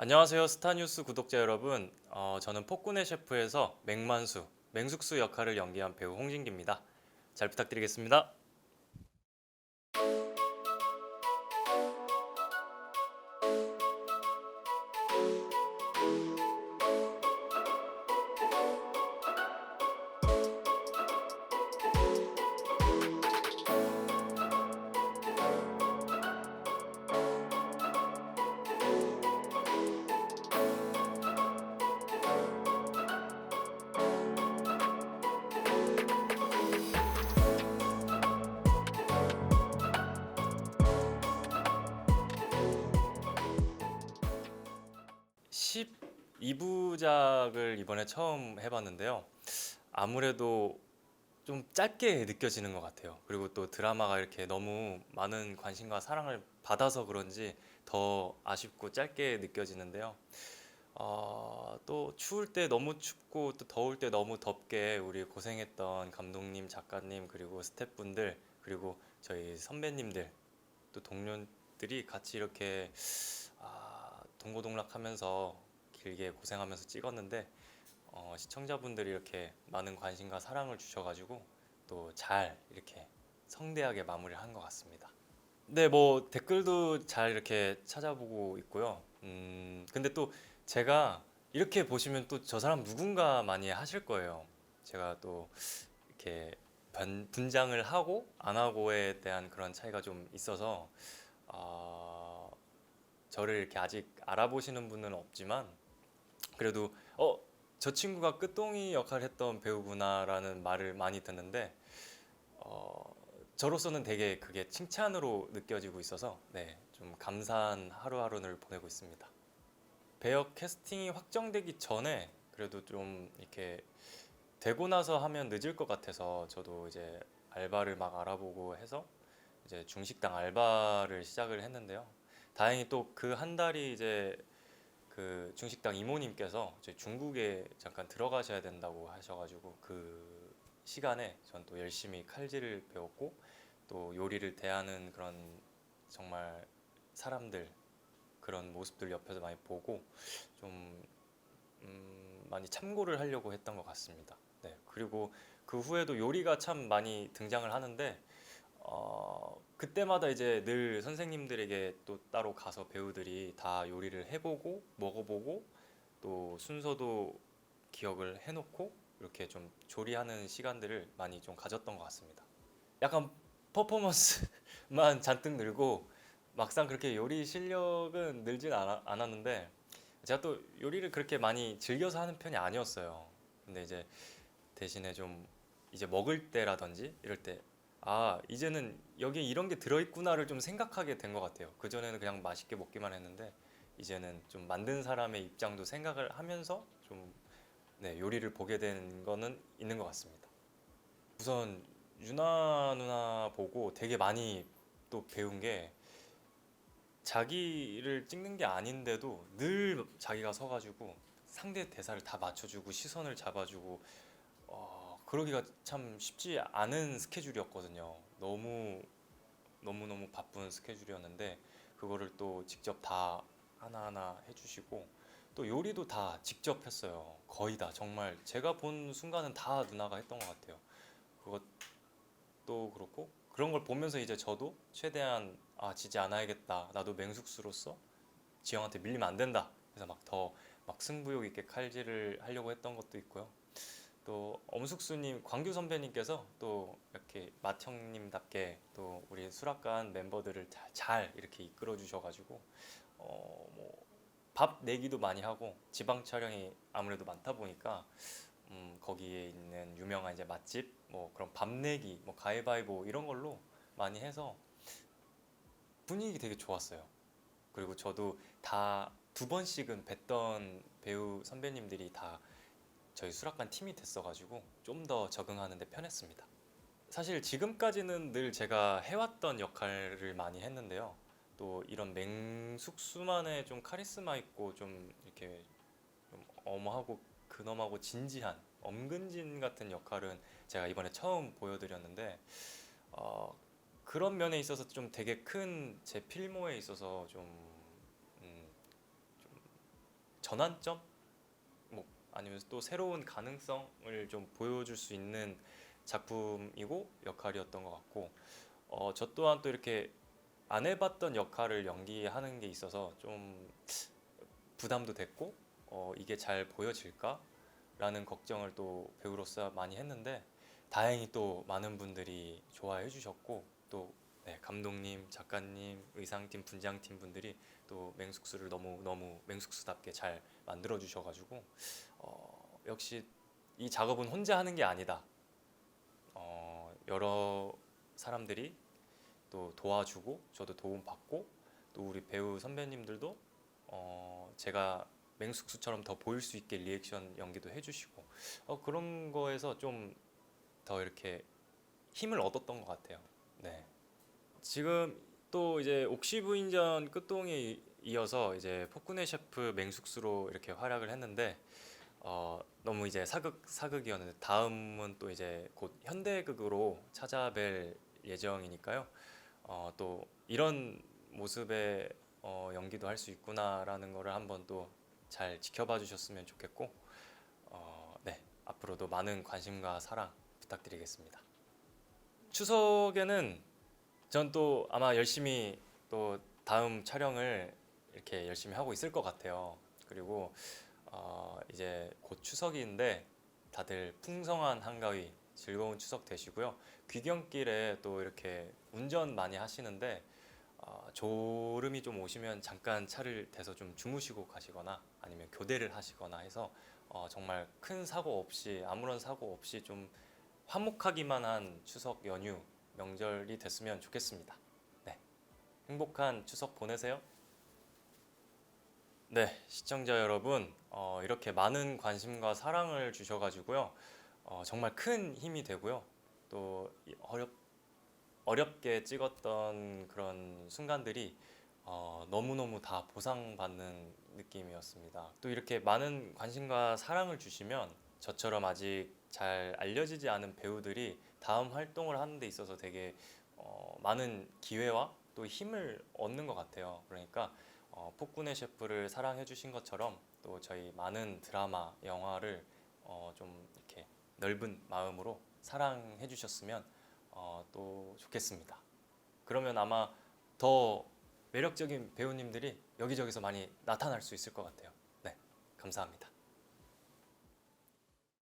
안녕하세요 스타뉴스 구독자 여러분. 어, 저는 폭군의 셰프에서 맹만수 맹숙수 역할을 연기한 배우 홍진기입니다. 잘 부탁드리겠습니다 12부작을 이번에 처음 해봤는데요. 아무래도 좀 짧게 느껴지는 것 같아요. 그리고 또 드라마가 이렇게 너무 많은 관심과 사랑을 받아서 그런지 더 아쉽고 짧게 느껴지는데요. 어, 또 추울 때 너무 춥고 또 더울 때 너무 덥게 우리 고생했던 감독님, 작가님 그리고 스태프분들 그리고 저희 선배님들 또 동료들이 같이 이렇게 아, 동고동락하면서 길게 고생하면서 찍었는데 어, 시청자분들이 이렇게 많은 관심과 사랑을 주셔가지고 또 잘 이렇게 성대하게 마무리를 한 것 같습니다. 네, 뭐 댓글도 잘 이렇게 찾아보고 있고요. 음, 근데 또 제가 이렇게 보시면 또 저 사람 누군가 많이 하실 거예요. 제가 또 이렇게 변- 분장을 하고 안 하고에 대한 그런 차이가 좀 있어서 어, 저를 이렇게 아직 알아보시는 분은 없지만 그래도 어 저 친구가 끝동이 역할 했던 배우구나라는 말을 많이 듣는데 어, 저로서는 되게 그게 칭찬으로 느껴지고 있어서 네, 좀 감사한 하루하루를 보내고 있습니다. 배역 캐스팅이 확정되기 전에 그래도 좀 이렇게 되고 나서 하면 늦을 것 같아서 저도 이제 알바를 막 알아보고 해서 이제 중식당 알바를 시작을 했는데요. 다행히 또 그 한 달이 이제 그 중식당 이모님께서 이제 중국에 잠깐 들어가셔야 된다고 하셔가지고 그 시간에 전 또 열심히 칼질을 배웠고 또 요리를 대하는 그런 정말 사람들 그런 모습들 옆에서 많이 보고 좀 음, 많이 참고를 하려고 했던 것 같습니다. 네 그리고 그 후에도 요리가 참 많이 등장을 하는데 어, 그때마다 이제 늘 선생님들에게 또 따로 가서 배우들이 다 요리를 해보고 먹어보고 또 순서도 기억을 해놓고 이렇게 좀 조리하는 시간들을 많이 좀 가졌던 것 같습니다. 약간 퍼포먼스만 잔뜩 늘고 막상 그렇게 요리 실력은 늘진 않았는데 제가 또 요리를 그렇게 많이 즐겨서 하는 편이 아니었어요. 근데 이제 대신에 좀 이제 먹을 때라든지 이럴 때 아, 이제는 여기에 이런 게 들어있구나를 좀 생각하게 된 것 같아요. 그 전에는 그냥 맛있게 먹기만 했는데, 이제는 좀 만든 사람의 입장도 생각을 하면서 좀, 네, 요리를 보게 된 거는 있는 것 같습니다. 우선, 유나 누나 보고 되게 많이 또 배운 게, 자기를 찍는 게 아닌데도 늘 자기가 서가지고 상대 대사를 다 맞춰주고 시선을 잡아주고 어, 그러기가 참 쉽지 않은 스케줄이었거든요. 너무 너무 너무 바쁜 스케줄이었는데 그거를 또 직접 다 하나하나 해주시고 또 요리도 다 직접 했어요. 거의 다 정말 제가 본 순간은 다 누나가 했던 것 같아요. 그것도 그렇고 그런 걸 보면서 이제 저도 최대한 아 지지 않아야겠다. 나도 맹숙수로서 지영한테 밀리면 안 된다. 그래서 막 더막 승부욕 있게 칼질을 하려고 했던 것도 있고요. 또 엄숙수님, 광규 선배님께서 또 이렇게 맏형님답게 또 우리 수락관 멤버들을 잘, 잘 이렇게 이끌어 주셔가지고 어뭐밥 내기도 많이 하고 지방 촬영이 아무래도 많다 보니까 음 거기에 있는 유명한 이제 맛집 뭐 그런 밥 내기 뭐 가위바위보 이런 걸로 많이 해서 분위기 되게 좋았어요. 그리고 저도 다 두 번씩은 뵀던 배우 선배님들이 다 저희 수락관 팀이 됐어가지고 좀 더 적응하는데 편했습니다. 사실 지금까지는 늘 제가 해왔던 역할을 많이 했는데요. 또 이런 맹숙수만의 좀 카리스마 있고 좀 이렇게 좀 엄하고 근엄하고 진지한 엄근진 같은 역할은 제가 이번에 처음 보여드렸는데 어, 그런 면에 있어서 좀 되게 큰 제 필모에 있어서 좀, 음, 좀 전환점 뭐 아니면 또 새로운 가능성을 좀 보여줄 수 있는 작품이고 역할이었던 것 같고 어, 저 또한 또 이렇게 안 해봤던 역할을 연기하는 게 있어서 좀 부담도 됐고 어, 이게 잘 보여질까라는 걱정을 또 배우로서 많이 했는데 다행히 또 많은 분들이 좋아해 주셨고 또 네, 감독님, 작가님, 의상팀, 분장팀 분들이 또 맹숙수를 너무 너무 맹숙수답게 잘 만들어 주셔가지고 어, 역시 이 작업은 혼자 하는 게 아니다. 어, 여러 사람들이 또 도와주고 저도 도움 받고 또 우리 배우 선배님들도 어, 제가 맹숙수처럼 더 보일 수 있게 리액션 연기도 해주시고 어, 그런 거에서 좀 더 이렇게 힘을 얻었던 것 같아요. 네. 지금 또 이제 옥시 부인전 끝동에 이어서 이제 폭군의 셰프 맹숙수로 이렇게 활약을 했는데 어, 너무 이제 사극 사극이었는데 다음은 또 이제 곧 현대극으로 찾아뵐 예정이니까요. 어, 또 이런 모습의 어, 연기도 할 수 있구나라는 거를 한번 또 잘 지켜봐 주셨으면 좋겠고 어, 네 앞으로도 많은 관심과 사랑 부탁드리겠습니다. 추석에는 전 또 아마 열심히 또 다음 촬영을 이렇게 열심히 하고 있을 것 같아요. 그리고 어, 이제 곧 추석인데 다들 풍성한 한가위 즐거운 추석 되시고요. 귀경길에 또 이렇게 운전 많이 하시는데 어, 졸음이 좀 오시면 잠깐 차를 대서 좀 주무시고 가시거나 아니면 교대를 하시거나 해서 어, 정말 큰 사고 없이 아무런 사고 없이 좀 화목하기만 한 추석 연휴 명절이 됐으면 좋겠습니다. 네, 행복한 추석 보내세요. 네, 시청자 여러분, 어, 이렇게 많은 관심과 사랑을 주셔가지고요, 어, 정말 큰 힘이 되고요. 또이 어렵 어렵게 찍었던 그런 순간들이 어, 너무너무 다 보상받는 느낌이었습니다. 또 이렇게 많은 관심과 사랑을 주시면 저처럼 아직 잘 알려지지 않은 배우들이 다음 활동을 하는 데 있어서 되게 어, 많은 기회와 또 힘을 얻는 것 같아요. 그러니까 어, 폭군의 셰프를 사랑해 주신 것처럼 또 저희 많은 드라마, 영화를 어, 좀 이렇게 넓은 마음으로 사랑해 주셨으면 어, 또 좋겠습니다. 그러면 아마 더 매력적인 배우님들이 여기저기서 많이 나타날 수 있을 것 같아요. 네, 감사합니다.